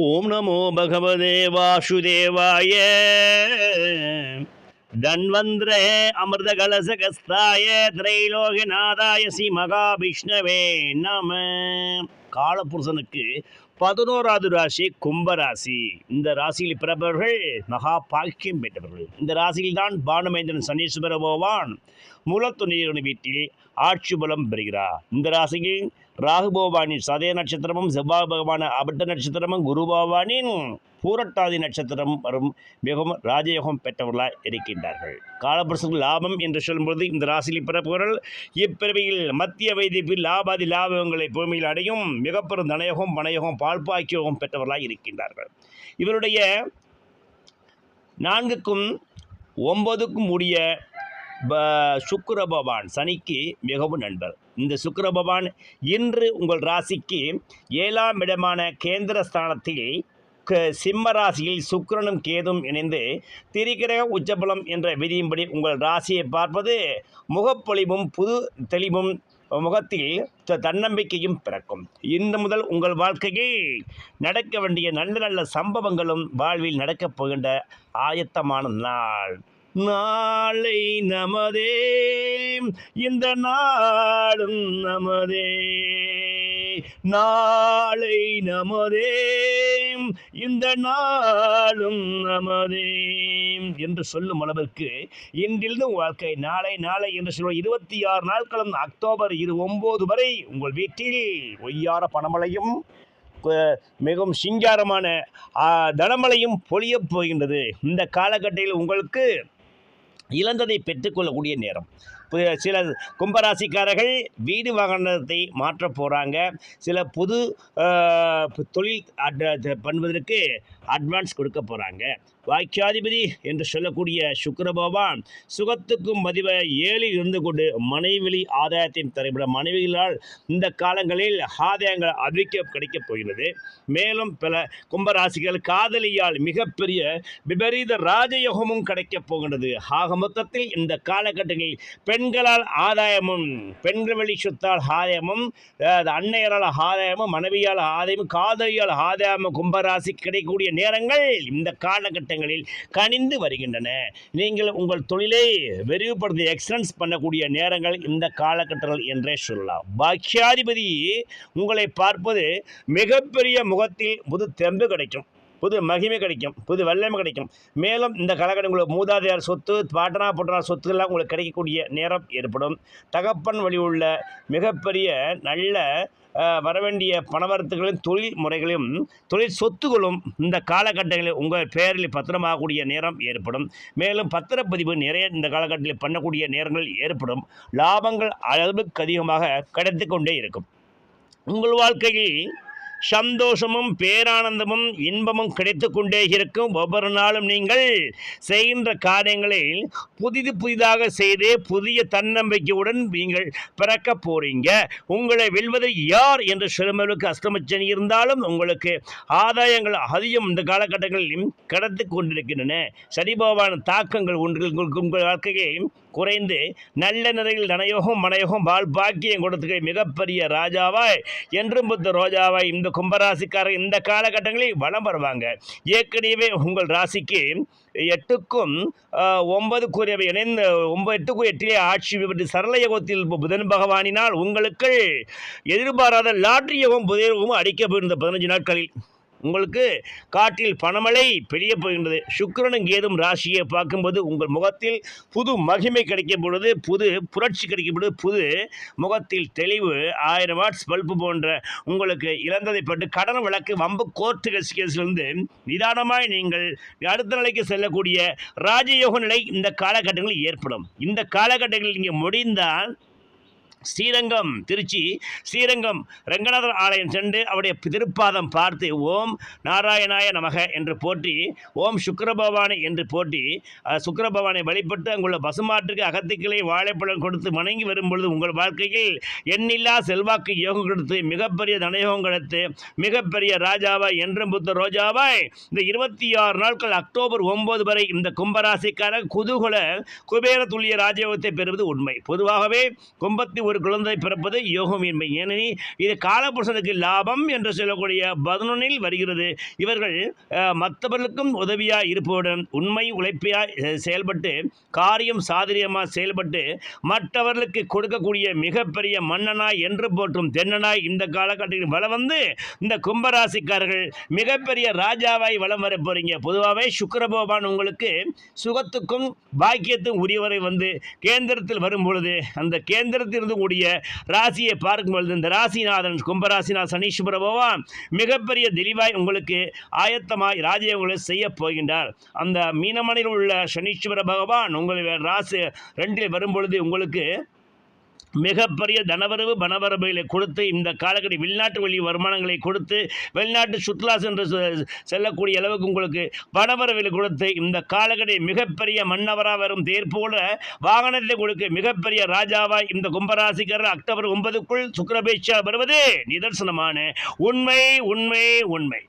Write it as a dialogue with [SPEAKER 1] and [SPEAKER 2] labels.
[SPEAKER 1] ஓம் நமோ பகவதே வாசுதேவாய. தன்வந்திரே அமிர்த கலசகஸ்தாய திரைலோகநாதாய ஸ்ரீ மகாவிஷ்ணவே நம. காலபுருஷனுக்கு பதினோராவது ராசி கும்பராசி. இந்த ராசியில் பிறப்பவர்கள் மகா பாக்கியம் பெற்றவர்கள். இந்த ராசியில் தான் பானுமேந்திரன் சனீஸ்வர பகவான் மூலத்துணையுடன் வீட்டில் ஆட்சி பலம் பெறுகிறார். இந்த ராசியில் ராகு பகவானின் சதய நட்சத்திரமும் செவ்வாய் பகவான அபட்ட நட்சத்திரமும் குரு பகவானின் பூரட்டாதி நட்சத்திரம் வரும் மிகவும் ராஜயோகம் பெற்றவர்களாக இருக்கின்றார்கள். காலபுருஷன் லாபம் என்று சொல்லும்போது இந்த ராசியில் பிறப்புகள் இப்பிறவியில் மத்திய வைத்தியத்தில் லாபாதி லாபங்களை பூமியில் அடையும் மிகப்பெரும் தனயோகம் பணயோகம் பால்பாக்கியோகம் பெற்றவர்களாக இருக்கின்றார்கள். இவருடைய நான்குக்கும் ஒன்பதுக்கும் உடைய ப- பகவான் சனிக்கு மிகவும் நண்பர். இந்த சுக்கர பகவான் இன்று உங்கள் ராசிக்கு ஏழாம் இடமான கேந்திர ஸ்தானத்தில் க- சிம்ம ராசியில் சுக்கரனும் கேதும் இணைந்து திரிகிரக உச்சபலம் என்ற விதியின்படி உங்கள் ராசியை பார்ப்பது முகப்பொழிவும் புது தெளிவும் முகத்தில் த- தன்னம்பிக்கையும் பிறக்கும். இன்று முதல் உங்கள் வாழ்க்கையில் நடக்க வேண்டிய நல்ல நல்ல சம்பவங்களும் வாழ்வில் நடக்கப் போகின்ற ஆயத்தமான நாள். நாளை நமதே. இந்த நாளும் நமதே. நாளை நமதே. இந்த நாளும் நமதே. என்று சொல்லும் அளவிற்கு இன்றிலிருந்து வாழ்க்கை நாளை நாளை என்று சொல்லும் இருபத்தி ஆறு நாட்களும் அக்டோபர் இரு ஒம்பது வரை உங்கள் வீட்டில் ஒய்யார பணமழையும் மிகவும் சிங்காரமான தனமழையும் பொழியப் போகின்றது. இந்த காலகட்டத்தில் உங்களுக்கு இழந்ததை பெற்றுக்கொள்ளக்கூடிய நேரம். சில கும்பராசிக்காரர்கள் வீடு வாகனத்தை மாற்றப் போகிறாங்க சில புது தொழில் அட்- பண்ணுவதற்கு அட்வான்ஸ் கொடுக்க போகிறாங்க வாக்கியாதிபதி என்று சொல்லக்கூடிய சுக்கரபகவான் சுகத்துக்கும் மதிவை ஏழில் இருந்து கொண்டு மனைவெளி ஆதாயத்தையும் தரப்பட மனைவிகளால் இந்த காலங்களில் ஆதாயங்கள் அதிக கிடைக்கப் போகிறது. மேலும் பல கும்பராசிகள் காதலியால் மிகப்பெரிய விபரீத ராஜயோகமும் கிடைக்கப் போகின்றது. ஆக மொத்தத்தில் இந்த காலகட்டங்களில் பெண்களால் ஆதாயமும் பெண்கள் வழி சொத்தால் ஆதாயமும் அன்னையரால் ஆதாயமும் மனைவியால் ஆதாயமும் காதலியால் ஆதாயமும் கும்பராசி கிடைக்கக்கூடிய நேரங்கள் இந்த காலகட்டங்களில் கனிந்து வருகின்றன. நீங்கள் உங்கள் தொழிலை விரிவுபடுத்தி எக்ஸலன்ஸ் பண்ணக்கூடிய நேரங்கள் இந்த காலகட்டங்கள் என்றே சொல்லலாம். பாக்கியாதிபதி உங்களை பார்ப்பது மிகப்பெரிய முகத்தில் புது தெம்பு கிடைக்கும். புது மகிமை கிடைக்கும் புது வல்லமை கிடைக்கும். மேலும் இந்த காலகட்டம் உங்களுக்கு மூதாதையார் சொத்து பாட்டனா போட்டனா சொத்துக்கெல்லாம் உங்களுக்கு கிடைக்கக்கூடிய நேரம் ஏற்படும். தகப்பன் வழி உள்ள மிகப்பெரிய நல்ல வரவேண்டிய பணவரத்துகளின் தொழில் முறைகளையும் தொழில் சொத்துகளும் இந்த காலகட்டங்களில் உங்கள் பெயரில் பத்திரமாகக்கூடிய நேரம் ஏற்படும். மேலும் பத்திரப்பதிவு நிறைய இந்த காலகட்டத்தில் பண்ணக்கூடிய நேரங்கள் ஏற்படும். லாபங்கள் அளவுக்கு அதிகமாக கிடைத்து கொண்டே இருக்கும். உங்கள் வாழ்க்கையில் சந்தோஷமும் பேரானந்தமும் இன்பமும் கிடைத்து கொண்டே இருக்கும். ஒவ்வொரு நாளும் நீங்கள் செய்கின்ற காரியங்களை புதிது புதிதாக செய்து புதிய தன்னம்பிக்கையுடன் நீங்கள் பிறக்க போறீங்க. உங்களை வெல்வது யார் என்று சொல்லும்போது அஸ்தமச்சனி இருந்தாலும் உங்களுக்கு ஆதாயங்கள் அதிகம் இந்த காலகட்டங்களில் கடந்து கொண்டிருக்கின்றன. சனிபகவான் தாக்கங்கள் ஒன்று உங்களுக்கு உங்கள் வாழ்க்கையை குறைந்து நல்ல நிலையில் தனயோகம் மனயோகம் வாழ் பாக்கியம் கொடுத்துக்க மிகப்பெரிய ராஜாவாய். என்றும் புத்த ரோஜாவாய் இந்த கும்பராசிக்காரர் இந்த காலகட்டங்களில் வளம் வருவாங்க. ஏற்கனவே உங்கள் ராசிக்கு எட்டுக்கும் ஒன்பது கூறியவை இணைந்து ஒன்பது எட்டுக்கும் எட்டிலே ஆட்சி பெற்று சரள யோகத்தில் புதன் பகவானினால் உங்களுக்கு எதிர்பாராத லாட்ரி யோகம் புதிய யோகமும் பதினஞ்சு நாட்களில். உங்களுக்கு காட்டில் பணமழை பெரிய போகின்றது. சுக்கரனும் கேதும் ராசியை பார்க்கும்போது உங்கள் முகத்தில் புது மகிமை கிடைக்கும் பொழுது புது புரட்சி கிடைக்கும் பொழுது புது முகத்தில் தெளிவு ஆயிரம் வாட்ஸ் பல்பு போன்ற உங்களுக்கு இழந்ததை பட்டு கடன் வழக்கு வம்பு கோர்ட்டு கேஸ்லேருந்து நிதானமாய் நீங்கள் அடுத்த நிலைக்கு செல்லக்கூடிய ராஜயோக நிலை இந்த காலகட்டங்களில் ஏற்படும். இந்த காலகட்டங்களில் நீங்கள் முடிந்தால் ஸ்ரீரங்கம் திருச்சி ஸ்ரீரங்கம் ரங்கநாதர் ஆலயம் சென்று அவருடைய திருப்பாதம் பார்த்து ஓம் நாராயணாய நமக என்று போற்றி ஓம் சுக்கரபவானி என்று போற்றி சுக்கரபவானை வழிபட்டு அங்குள்ள பசுமாற்றுக்கு அகத்திக்கிளை வாழைப்பழம் கொடுத்து வணங்கி வரும்பொழுது உங்கள் வாழ்க்கையில் எண்ணில்லா செல்வாக்கு யோகம் கொடுத்து மிகப்பெரிய தனயோகம் கொடுத்து மிகப்பெரிய ராஜாவாய் என்றும் புத்த ரோஜாவாய் இந்த இருபத்தி ஆறு நாட்கள் அக்டோபர் ஒன்பது வரை இந்த கும்பராசிக்கான குதூகல குபேர துல்லிய ராஜயோகத்தை பெறுவது உண்மை. பொதுவாகவே கும்பத்தி ஒரு குழந்தை பிறப்பது யோகம் ஏனெனில் இது காலபுருஷனுக்கு லாபம் என்று சொல்லக்கூடிய பதினொன்னில் வருகிறது. இவர்கள் மற்றவர்களுக்கும் உதவியாக இருப்பவுடன் உண்மை உழைப்பியாக செயல்பட்டு காரியம் சாதிரியமாக செயல்பட்டு மற்றவர்களுக்கு கொடுக்கக்கூடிய மிகப்பெரிய மன்னனாய் என்று போற்றும் தென்னனாய் இந்த காலகட்டத்தில் வளம் வந்து இந்த கும்பராசிக்காரர்கள் மிகப்பெரிய ராஜாவாய் வளம் வர போறீங்க. பொதுவாகவே சுக்கரபகவான் உங்களுக்கு சுகத்துக்கும் பாக்கியத்துக்கும் உரியவரை வந்து கேந்திரத்தில் வரும் பொழுது அந்த கேந்திரத்திலிருந்து கூடிய ராசியை பார்க்கும் பொழுது இந்த ராசிநாதன் கும்பராசிநாத் சனீஸ்வர பகவான் மிகப்பெரிய தெளிவாய் உங்களுக்கு ஆயத்தமாய் ராஜயோகங்களை செய்ய போகின்றார். அந்த மீனமனையில் உள்ள சனீஸ்வர பகவான் உங்களுடைய ராசி ரெண்டில் வரும் பொழுது உங்களுக்கு மிகப்பெரிய தனவரவு பணவரவுகளை கொடுத்து இந்த காலக்கடி வெளிநாட்டு வழி வருமானங்களை கொடுத்து வெளிநாட்டு சுற்றுலா சென்று செ- செல்லக்கூடிய அளவுக்கு உங்களுக்கு பணவரவில் கொடுத்து இந்த காலக்கடி மிகப்பெரிய மன்னவராக வரும் தேர்ப்போல வாகனத்தை கொடுக்க மிகப்பெரிய ராஜாவாய் இந்த கும்பராசிக்காரர் அக்டோபர் ஒன்பதுக்குள் சுக்கரபேட்சா வருவது நிதர்சனமான உண்மை உண்மை உண்மை.